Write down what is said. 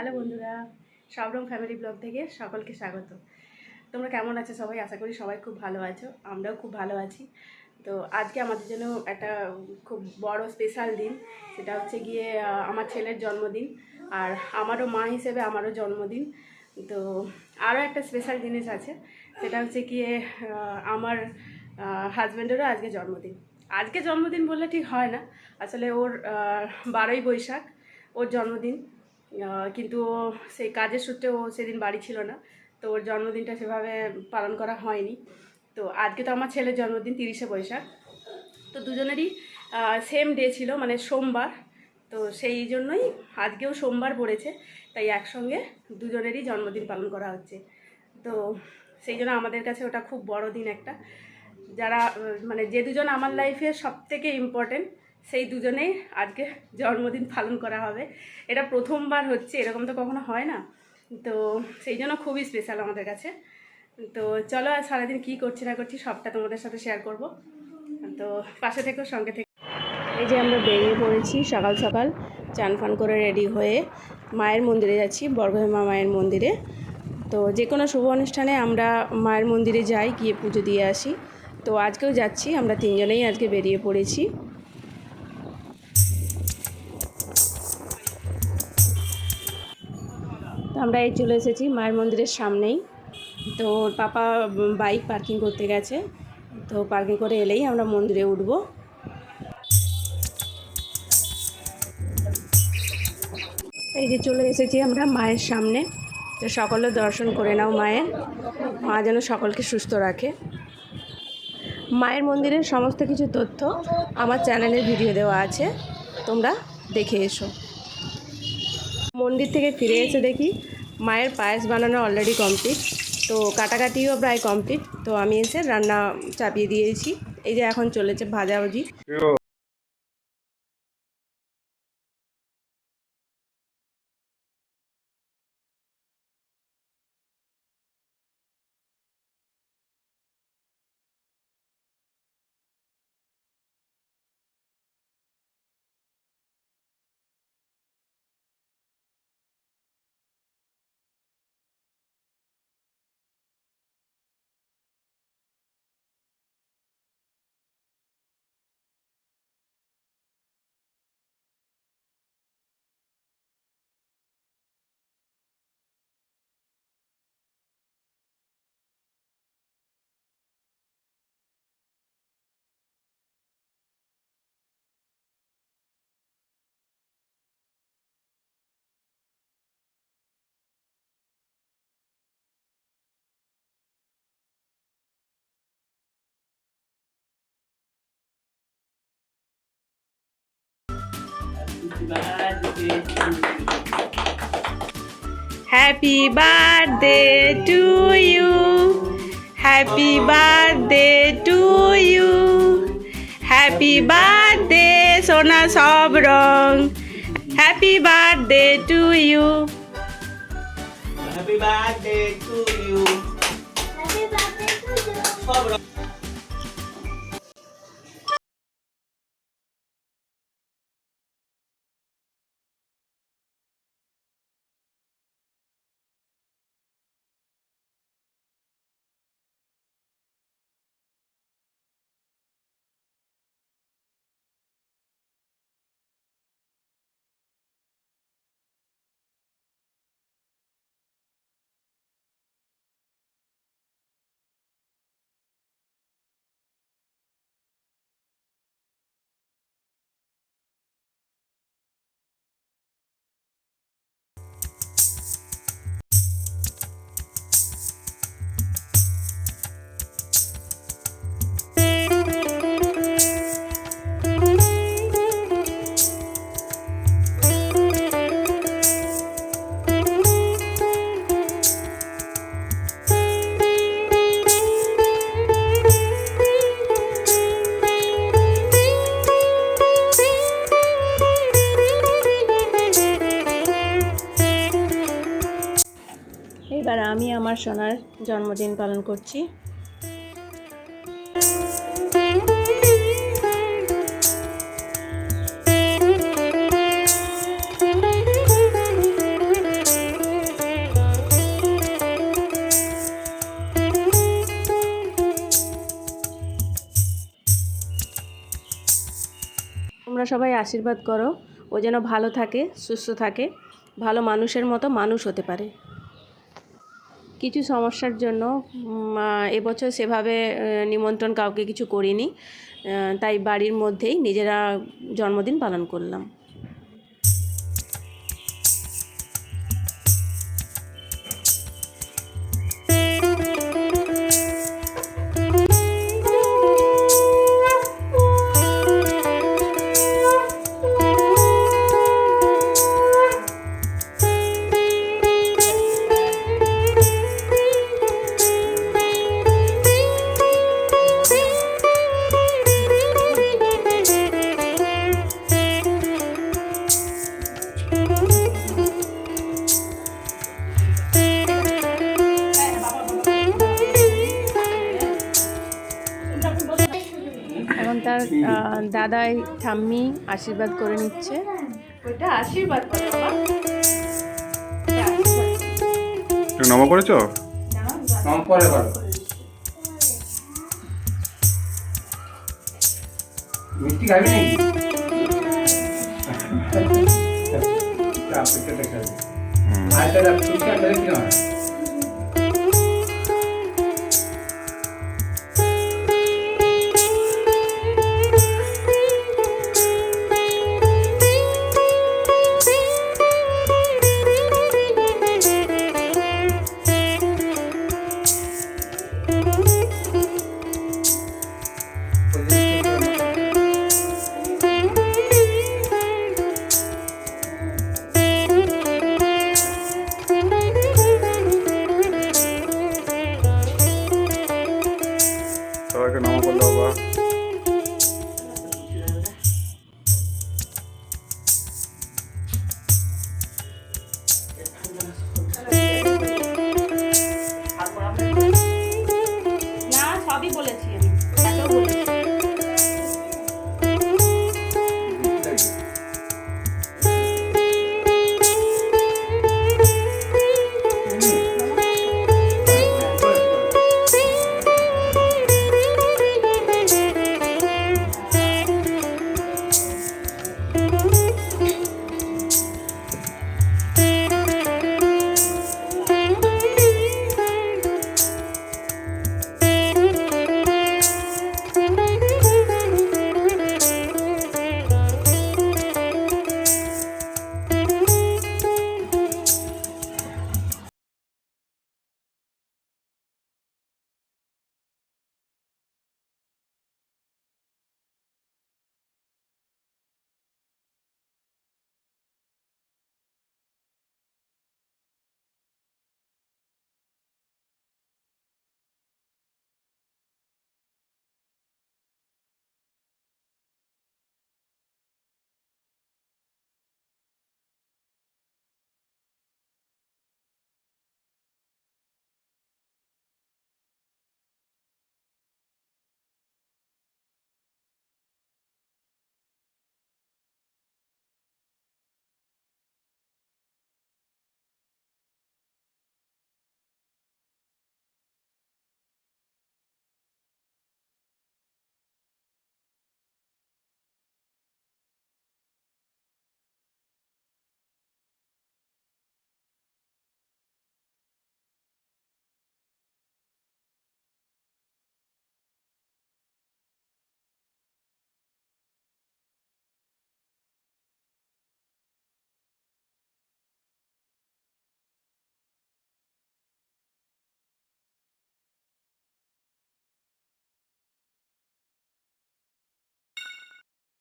Hello বন্ধুরা, সবরম family blog থেকে সকলকে স্বাগত। তোমরা কেমন আছো সবাই? আশা করি সবাই খুব ভালো আছো, আমরাও খুব ভালো আছি। তো আজকে আমাদের জন্য একটা খুব বড় স্পেশাল দিন, সেটা হচ্ছে গিয়ে আমার ছেলের জন্মদিন আর আমারও মা হিসেবে আমারও জন্মদিন। তো আরও একটা স্পেশাল জিনিস আছে, সেটা হচ্ছে গিয়ে আমার হাজব্যান্ডেরও আজকে জন্মদিন। আজকে জন্মদিন বললে ঠিক হয় না, আসলে ওর বারোই বৈশাখ, ওর জন্মদিন। কিন্তু সেই কাজের সূত্রে ও সেদিন বাড়ি ছিল না। তো ওর জন্মদিনটা সেভাবে পালন করা হয়নি। তো আজকে তো আমার ছেলের জন্মদিন, তিরিশে বৈশাখ। তো দুজনেরই সেম ডে ছিল মানে সোমবার। তো সেই জন্যই আজকেও সোমবার পড়েছে। তাই একসঙ্গে দুজনেরই জন্মদিন পালন করা হচ্ছে। তো সেই জন্য আমাদের কাছে ওটা খুব বড় দিন একটা। যারা মানে যে দুজন আমার লাইফে সব থেকে ইম্পর্টেন্ট সেই দুজনেই আজকে জন্মদিন পালন করা হবে। এটা প্রথমবার হচ্ছে, এরকম তো কখনো হয় না। তো সেই জন্য খুবই স্পেশাল আমাদের কাছে। তো চলো আর সারাদিন কী করছি না করছি সবটা তোমাদের সাথে শেয়ার করব। তো পাশে থেকেও সঙ্গে থেকে। এই যে আমরা বেরিয়ে পড়েছি সকাল সকাল, চান ফান করে রেডি হয়ে মায়ের মন্দিরে যাচ্ছি বর্গভীমা মায়ের মন্দিরে। তো যে কোনো শুভ অনুষ্ঠানে আমরা মায়ের মন্দিরে যাই, গিয়ে পুজো দিয়ে আসি। তো আজকেও যাচ্ছি, আমরা তিনজনেই আজকে বেরিয়ে পড়েছি। তো আমরা এই চলে এসেছি মায়ের মন্দিরের সামনেই। তো পাপা বাইক পার্কিং করতে গেছে। তো পার্কিং করে এলেই আমরা মন্দিরে উঠবো। এই যে চলে এসেছি আমরা মায়ের সামনে। তো সকলে দর্শন করে নাও মায়ের। মা যেন সকলকে সুস্থ রাখে। মায়ের মন্দিরের সমস্ত কিছু তথ্য আমার চ্যানেলে ভিডিও দেওয়া আছে। তোমরা দেখে এসো। মন্দির থেকে ফিরে এসে দেখি মায়ের পায়েস বানানো অলরেডি কমপ্লিট তো কাটাকাটিও প্রায় কমপ্লিট তো আমি এসে রান্না চাপিয়ে দিয়েছি। এই যে এখন চলেছে ভাজাভুজি। Happy birthday to you happy birthday to you happy birthday সোনা সব রং। Happy birthday to you Happy birthday to you. সব রকম আমি আমার সোনার জন্মদিন পালন করছি। তোমরা সবাই আশীর্বাদ করো, ও যেন ভালো থাকে, সুস্থ থাকে, ভালো মানুষের মতো মানুষ হতে পারে। কিছু সমস্যার জন্য এবছর সেভাবে নিমন্ত্রণ কাউকে কিছু করিনি। তাই বাড়ির মধ্যেই নিজেরা জন্মদিন পালন করলাম। দাদাই ঠাম্মি আশীর্বাদ করে নিচ্ছে। ওইটা আশীর্বাদ নমা করেছ? মিষ্টি খাবি নাকি? over.